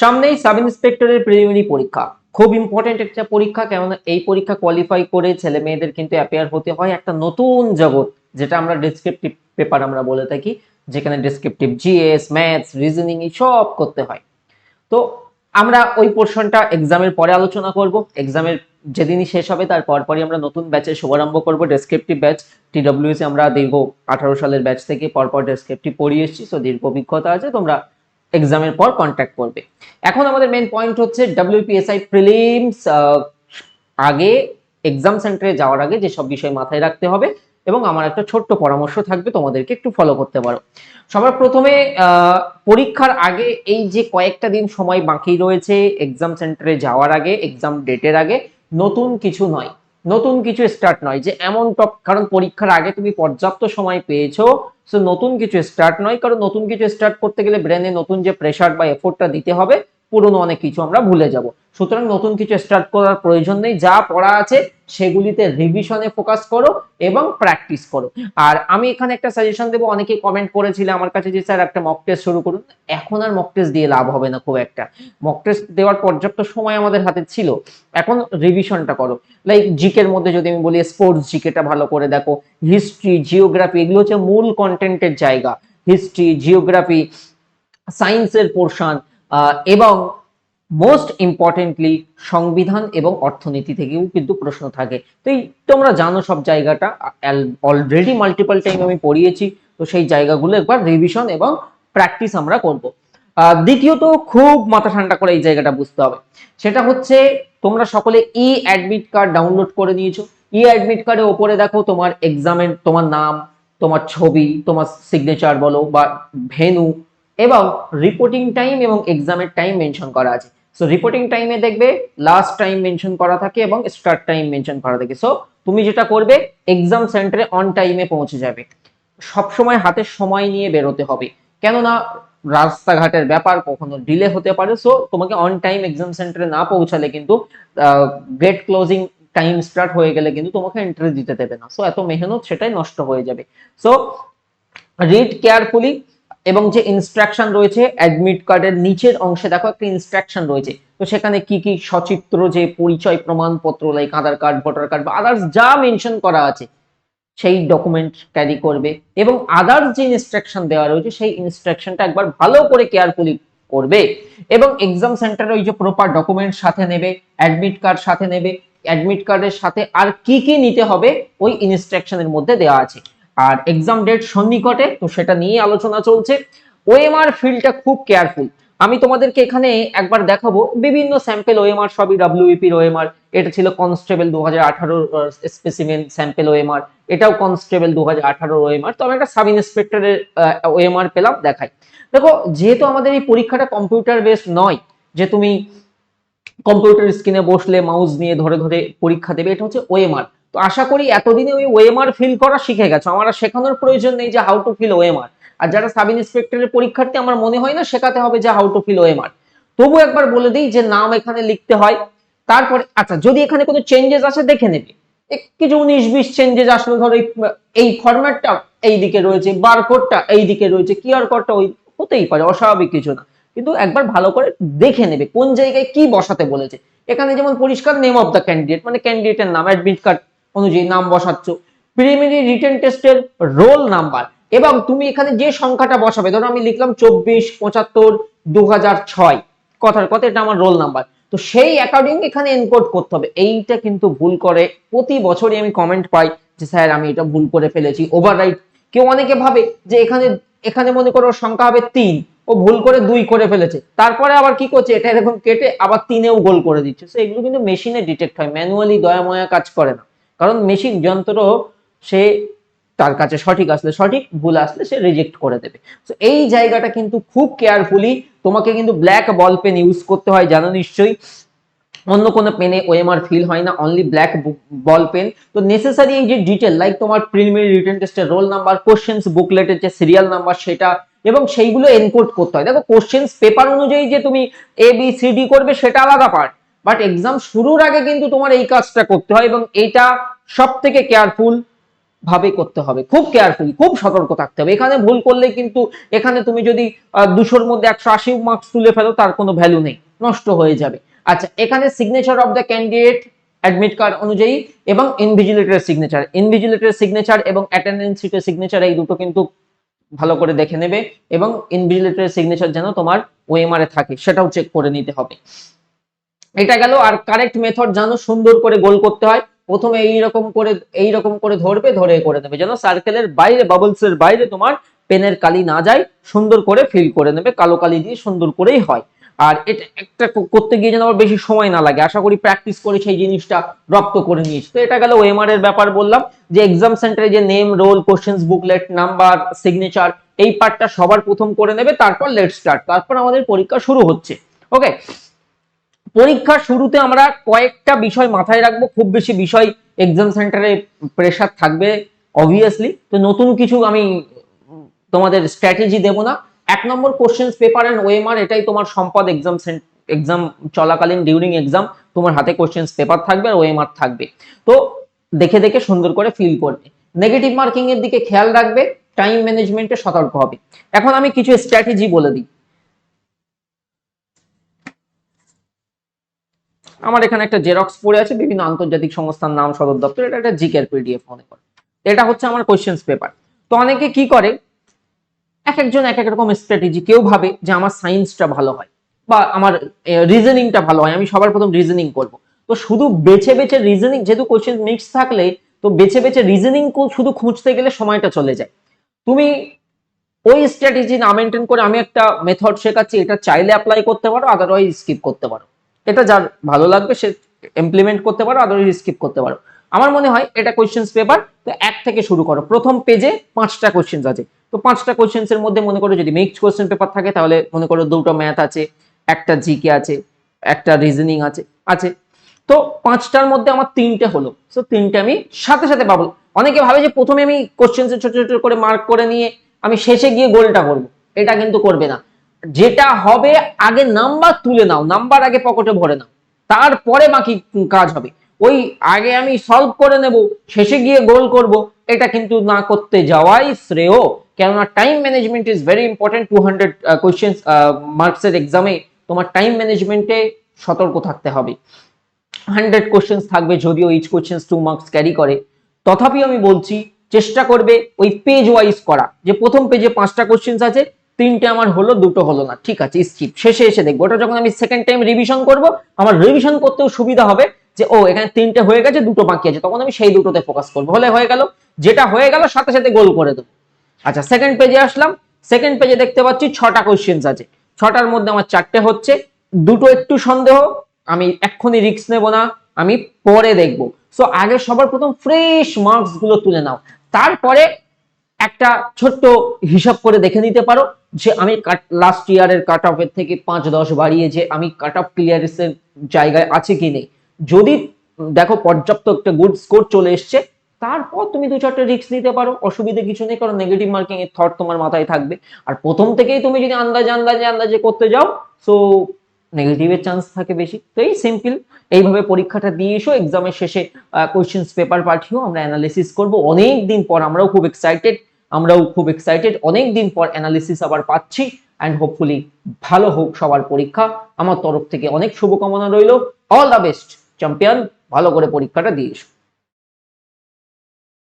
সামনেই sub ইন্সপেক্টরের preliminary পরীক্ষা। খুব ইম্পর্টেন্ট একটা পরীক্ষা, কেননা এই পরীক্ষা কোয়ালিফাই করে ছেলে মেয়েদের কিন্তু অ্যাপিয়ার হতে হয় একটা নতুন জগৎ, যেটা আমরা ডেসক্রিপটিভ পেপার আমরা বলে থাকি, যেখানে ডেসক্রিপটিভ জিএস ম্যাথস রিজনিং এই সব করতে হয়। তো আমরা ওই পোর্শনটা এক্সামের পরে আলোচনা করব। এক্সামের যেদিনই শেষ হবে, তার পরপরই আমরা নতুন ব্যাচের শুভারম্ভ করব। ডেসক্রিপটিভ ব্যাচ টিডব্লিউসি আমরা দীর্ঘ আঠারো সালের ব্যাচ থেকে পরপর ডেসক্রিপটিভ পড়িয়ে এসেছি সো দীর্ঘ অভিজ্ঞতা আছে, তোমরা এক্সামের পর কন্ট্যাক্ট করবে। এখন আমাদের মেন পয়েন্ট হচ্ছে ডাব্লিউপিএসআই প্রিলিমস আগে এক্সাম সেন্টারে যাওয়ার আগে যেসব বিষয় মাথায় রাখতে হবে এবং আমার একটা ছোট্ট পরামর্শ থাকবে, তোমাদেরকে একটু ফলো করতে পারো। সবার প্রথমে পরীক্ষার আগে এই যে কয়েকটা দিন সময় বাকি রয়েছে এক্সাম সেন্টারে যাওয়ার আগে এক্সাম ডেটের আগে, নতুন কিছু নয়। নতুন কিছু স্টার্ট নয়, যে এমন টপ কারণ পরীক্ষার আগে তুমি পর্যাপ্ত সময় পেয়েছ সো নতুন কিছু স্টার্ট নয়, কারণ নতুন কিছু স্টার্ট করতে গেলে ব্রেনে নতুন যে প্রেশার বা এফোর্টটা দিতে হবে পুরনো অনেক কিছু আমরা ভুলে যাব। সুতরাং নতুন কিছু স্টার্ট করার প্রয়োজন নেই, যা পড়া আছে সেগুলিতে রিভিশনে ফোকাস করো এবং প্র্যাকটিস করো। আর আমি এখানে একটা সাজেশন দেবো অনেকে কমেন্ট করেছিল আমার কাছে যে, স্যার, একটা মক টেস্ট শুরু করুন। এখন আর মক টেস্ট দিয়ে লাভ হবে না খুব একটা। মক টেস্ট দেওয়ার পর্যাপ্ত সময় আমাদের হাতে ছিল। এখন রিভিশনটা করো। লাইক জিকের মধ্যে যদি আমি বলি স্পোর্টস জিকেটা ভালো করে দেখো। হিস্ট্রি জিওগ্রাফি এগুলো হচ্ছে মূল কন্টেন্টের জায়গা। হিস্ট্রি জিওগ্রাফি সায়েন্সের পোর্শন এবং মোস্ট ইম্পর্টেন্টলি সংবিধান এবং অর্থনীতি থেকেও কিন্তু প্রশ্ন থাকে। তো এই তোমরা জানো সব জায়গাটা অলরেডি মাল্টিপল টাইম আমি পড়িয়েছি, তো সেই জায়গাগুলো একবার রিভিশন এবং প্র্যাকটিস আমরা করব। দ্বিতীয়ত খুব মাথা ঠান্ডা করে এই জায়গাটা বুঝতে হবে। সেটা হচ্ছে তোমরা সকলে ই অ্যাডমিট কার্ড ডাউনলোড করে নিয়েছো। ই অ্যাডমিট কার্ডের ওপরে দেখো তোমার এক্সামের তোমার নাম, তোমার ছবি, তোমার সিগনেচার বলো বা ভেনু এবং রিপোর্টিং টাইম এবং এক্সামের টাইম মেনশন করা আছে। সো রিপোর্টিং টাইমে দেখবে লাস্ট টাইম মেনশন করা থাকে এবং স্টার্ট টাইম মেনশন করা থাকে। সো তুমি যেটা করবে এক্সাম সেন্টারে অন টাইমে পৌঁছে যাবে। সবসময় হাতে সময় নিয়ে বেরোতে হবে। কেননা রাস্তাঘাটের ব্যাপার কখনো ডিলে হতে পারে। সো তোমাকে অন টাইম এক্সাম সেন্টারে না পৌঁছালে কিন্তু গেট ক্লোজিং টাইম স্টার্ট হয়ে গেলে কিন্তু তোমাকে এন্ট্রি দিতে দেবে না। সো এত মেহনত সেটাই নষ্ট হয়ে যাবে। সো রিড কেয়ারফুলি এবং যে ইনস্ট্রাকশন রয়েছে অ্যাডমিট কার্ডের নিচের অংশে দেখো একটা ইনস্ট্রাকশন রয়েছে। তো সেখানে কি কি সচিত্র, যে পরিচয় প্রমাণপত্র like Aadhaar card voter card বা আদার্স যা মেনশন করা আছে, সেই ডকুমেন্ট ক্যারি করবে। এবং আদার্স যে ইনস্ট্রাকশন দেওয়া রয়েছে, সেই ইনস্ট্রাকশনটা একবার ভালো করে কেয়ারফুলি করবে। এবং এক্সাম সেন্টারে ওই যে প্রপার ডকুমেন্ট সাথে নেবে অ্যাডমিট কার্ড সাথে নেবে অ্যাডমিট কার্ডের সাথে আর কি কি নিতে হবে, ওই ইনস্ট্রাকশনের মধ্যে দেওয়া আছে। আর এক্সাম ডেট সন্নিকটে, তো সেটা নিয়ে আলোচনা চলছে। ওএমআর ফিল্ডটা খুব কেয়ারফুল আমি তোমাদেরকে এখানে একবার দেখাবো। বিভিন্ন স্যাম্পেল ওএমআর সবই ডাব্লিউপির ওএমআর এটা ছিল কনস্টেবল দু হাজার স্পেসিমেন স্যাম্পেল ওএমআর এটাও কনস্টেবল দু হাজার আঠারোর ওএমআর তো আমি একটা সাব ইন্সপেক্টরের ওএমআর পেলাম, দেখাই। দেখো, যেহেতু আমাদের এই পরীক্ষাটা কম্পিউটার বেসড নয়, যে তুমি কম্পিউটার স্ক্রিনে বসলে মাউস নিয়ে ধরে ধরে পরীক্ষা দেবে, এটা হচ্ছে ওএমআর তো আশা করি এতদিনে ওই ওএমআর ফিল করা শিখে গেছো। আমার আর শেখানোর প্রয়োজন নেই যে হাউ টু ফিল ওএমআর আর যারা সাব ইন্সপেক্টরের পরীক্ষার্থী, আমার মনে হয় না শেখাতে হবে যে হাউ টু ফিল ওএমআর তবু একবার বলে দিই যে নাম এখানে লিখতে হয়। তারপরে আচ্ছা যদি এখানে কোনো চেঞ্জেস আসে, দেখে নেবে। কিছু উনিশ বিশ চেঞ্জেস আসলে, ধরো এই- এই ফরম্যাটটা এই দিকে রয়েছে বারকোডটা এই দিকে রয়েছে কিউআর কোডটা ওই, হতেই পারে, অস্বাভাবিক কিছু না। কিন্তু একবার ভালো করে দেখে নেবে, কোন জায়গায় কি বসাতে বলেছে। এখানে যেমন পরিষ্কার নেম অফ দ্য ক্যান্ডিডেট মানে ক্যান্ডিডেটের নাম অ্যাডমিট কার্ড অনুযায়ী নাম বসাচ্ছ। প্রিলিমিনারি রিটেন টেস্টের রোল নাম্বার এবং তুমি এখানে যে সংখ্যাটা বসাবে, ধরো আমি লিখলাম চব্বিশ, পঁচাত্তর দু কথার কথা, এটা আমার রোল নাম্বার তো সেই অ্যাকর্ডিং এখানে এনকোড করতে হবে। এইটা কিন্তু ভুল করে। প্রতি বছরই আমি কমেন্ট পাই যে, স্যার, আমি এটা ভুল করে ফেলেছি। ওভাররাইট কেউ অনেকে ভাবে যে, এখানে এখানে মনে করো সংখ্যা হবে তিন। ও ভুল করে দুই করে ফেলেছে। তারপরে আবার কি করছে? এটা এরকম কেটে আবার তিনেও গোল করে দিচ্ছে। তো এগুলো কিন্তু মেশিনে ডিটেক্ট হয়। ম্যানুয়ালি দয়াময়া কাজ করে না। কারণ মেশিন যন্ত্র সে তার কাছে সঠিক আসলে সঠিক ভুল আসলে সে রিজেক্ট করে দেবে। তো এই জায়গাটা কিন্তু খুব কেয়ারফুলি তোমাকে কিন্তু ব্ল্যাক বল পেন ইউজ করতে হয়, জানো নিশ্চয়ই? অন্য কোনো পেনে ওএমআর ফিল হয় না অনলি ব্ল্যাক বল পেন তো নেসেসারি এই যে ডিটেল লাইক তোমার প্রিলিমিনারি রিটেন টেস্টের রোল নাম্বার কোশ্চেন্স বুকলেটের যে সিরিয়াল নাম্বার সেটা, এবং সেইগুলো এনকোড করতে হয়। দেখো কোশ্চেন্স পেপার অনুযায়ী যে তুমি এ বি সি ডি করবে, সেটা আলাদা পার্ট বাট এক্সাম শুরুর আগে কিন্তু তোমার এই কাজটা করতে হয় এবং এটা সব থেকে কেয়ারফুল ভাবে করতে হবে। খুব কেয়ারফুলি খুব সতর্ক থাকতে হবে। এখানে ভুল করলে কিন্তু এখানে তুমি যদি দুশোর মধ্যে একশো আশি মার্কস তুলে ফেলো, তার কোনো ভ্যালু নেই। নষ্ট হয়ে যাবে। আচ্ছা এখানে signature of the candidate admit card অনুযায়ী এবং ইনভিজিলেটরের সিগনেচার ইনভিজিলেটরের সিগনেচার এবং অ্যাটেন্ডেন্স শিটের সিগনেচার এই দুটো কিন্তু ভালো করে দেখে নেবে এবং ইনভিজিলেটরের সিগনেচার যেন তোমার ওএমআর এ থাকে, সেটাও চেক করে নিতে হবে। এটা গেল আর কারেক্ট মেথড জানো সুন্দর করে গোল করতে হয়। প্রথমে এইরকম করে এইরকম করে ধরবে, ধরে করে নেবে। যেন সার্কেলের বাইরে বাবলস এর বাইরে তোমার পেনের কালি না যায়, সুন্দর করে ফিল করে নেবে, কালো কালি দিয়ে সুন্দর করেই হয়। আর এটা একটা করতে গিয়ে যেন আবার বেশি সময় না লাগে। আশা করি প্র্যাকটিস করে সেই জিনিসটা, রপ্ত করে নিয়েছি। তো এটা গেল ওএমআর এর ব্যাপার বললাম, যে এক্সাম সেন্টারে যে name roll questions booklet number signature এই পার্টটা সবার প্রথম করে নেবে, তারপর লেট স্টার্ট তারপর আমাদের পরীক্ষা শুরু হচ্ছে। ওকে পরীক্ষার শুরুতে আমরা কয়েকটা বিষয় মাথায় রাখব, খুব বেশি বিষয় এক্সাম সেন্টারে প্রেশার থাকবে অবভিয়াসলি তো নতুন কিছু আমি তোমাদের স্ট্র্যাটেজি দেব না। এক নম্বর কোশ্চেন্স পেপার অ্যান্ড ওএমআর এটাই তোমার সম্পদ এক্সাম এক্সাম চলাকালীন ডিউরিং এক্সাম তোমার হাতে কোশ্চেন্স পেপার থাকবে আর ওএমআর থাকবে। তো দেখে দেখে সুন্দর করে ফিল করবে। নেগেটিভ মার্কিং এর দিকে খেয়াল রাখবে টাইম ম্যানেজমেন্টে সতর্ক হবে। এখন আমি কিছু স্ট্র্যাটেজি বলে দিই। আমার এখানে একটা জেরক্স পড়ে আছে, বিভিন্ন আন্তর্জাতিক সংস্থার নাম সদর দপ্তর, এটা একটা জিকের পিডিএফ মনে করো। এটা হচ্ছে আমার কোশ্চেন্স পেপার তো অনেকে কি করে? এক একজন এক এক রকম স্ট্র্যাটেজি কেউ ভাবে যে আমার সায়েন্সটা ভালো হয় বা আমার রিজনিংটা ভালো হয়, আমি সবার প্রথম রিজনিং করব। তো শুধু বেছে বেছে রিজনিং যেহেতু কোশ্চেন মিক্স থাকলে, তো বেছে বেছে রিজনিং শুধু খুঁজতে গেলে সময়টা চলে যায়। তুমি ওই স্ট্র্যাটেজি না মেনটেন করে আমি একটা মেথড শেখাচ্ছি, এটা চাইলে অ্যাপ্লাই করতে পারো আদারওয়াইজ স্কিপ করতে পারো। এটা যার ভালো লাগবে, সে ইমপ্লিমেন্ট করতে পারো আদারওয়াইজ স্কিপ করতে পারো। আমার মনে হয় এটা কোশ্চেন্স পেপার তো এক থেকে শুরু করো। প্রথম পেজে পাঁচটা কোশ্চেন্স আছে। তো পাঁচটা কোশ্চেন্স এর মধ্যে মনে করো যদি মিক্সড কোশ্চেন পেপার থাকে, তাহলে মনে করো দুটো ম্যাথ আছে, একটা জিকে আছে, একটা রিজনিং আছে আছে। তো পাঁচটার মধ্যে আমার তিনটে হলো। তো তিনটে আমি সাথে সাথে পাবো। অনেকে ভাবে যে প্রথমে আমি কোশ্চেন্স ছোট ছোট করে মার্ক করে নিয়ে আমি শেষে গিয়ে গোলটা করব। এটা কিন্তু করবে না। যেটা হবে, আগে নাম্বার তুলে নাও নাম্বার আগে পকেটে ভরে নাও, তারপরে বাকি কাজ হবে। ওই আগে আমি সলভ করে নেব, শেষে গিয়ে গোল করব, এটা কিন্তু না করতে যাওয়াই শ্রেয়। কেননা time management is very important two hundred question মার্কসের এক্সামে তোমার টাইম ম্যানেজমেন্টে সতর্ক থাকতে হবে। হান্ড্রেড কোশ্চেন্স থাকবে যদিও each questions two marks carry করে। তথাপি আমি বলছি, চেষ্টা করবে ওই পেজ ওয়াইজ করা, যে প্রথম পেজে পাঁচটা কোশ্চেন্স আছে তিনটে আমার হলো, দুটো হলো না। ঠিক আছে স্কিপ শেষে এসে দেখব। ওটা যখন আমি সেকেন্ড টাইম রিভিশন করব, আমার রিভিশন করতেও সুবিধা হবে যে, ও, এখানে তিনটে হয়ে গেছে, দুটো বাকি আছে। তখন আমি সেই দুটোতে ফোকাস করব। হলে হয়ে গেল, যেটা হয়ে গেল, সাথে সাথে গোল করে দেবো। আচ্ছা সেকেন্ড পেজে আসলাম। সেকেন্ড পেজে দেখতে পাচ্ছি ছটা কোশ্চেন্স আছে। ছটার মধ্যে আমার চারটে হচ্ছে। দুটো একটু সন্দেহ, আমি এক্ষুনি রিস্ক নেব না, আমি পরে দেখব। সো আগে সবার প্রথম ফ্রেশ মার্কসগুলো তুলে নাও। তারপরে একটা ছোট্ট হিসাব করে দেখে নিতে পারো যে আমি লাস্ট ইয়ারের কাট অফের থেকে পাঁচ দশ বাড়িয়ে যে আমি কাট অফ ক্লিয়ারেন্সের জায়গায় আছে কি নেই? যদি দেখো পর্যাপ্ত একটা গুড স্কোর চলে এসছে, তারপর তুমি দু চারটে রিস্ক নিতে পারো, অসুবিধা কিছু নেই, কারণ নেগেটিভ মার্কিং এর থট তোমার মাথায় থাকবে। আর প্রথম থেকেই তুমি যদি আন্দাজে আন্দাজে আন্দাজে করতে যাও সো নেগেটিভের চান্স থাকে বেশি। তো এই সিম্পল এইভাবে পরীক্ষাটা দিয়ে এসো এক্সামের শেষে কোয়েশ্চেন্স পেপার পাঠিয়েও আমরা অ্যানালিসিস করব। অনেক দিন পর আমরাও খুব এক্সাইটেড আমরাও খুব এক্সাইটেড অনেক দিন পর অ্যানালিসিস আবার পাচ্ছি অ্যান্ড হোপফুলি ভালো হোক সবার পরীক্ষা। আমার তরফ থেকে অনেক শুভকামনা রইল। অল দ্য বেস্ট চ্যাম্পিয়ন ভালো করে পরীক্ষাটা দিয়ে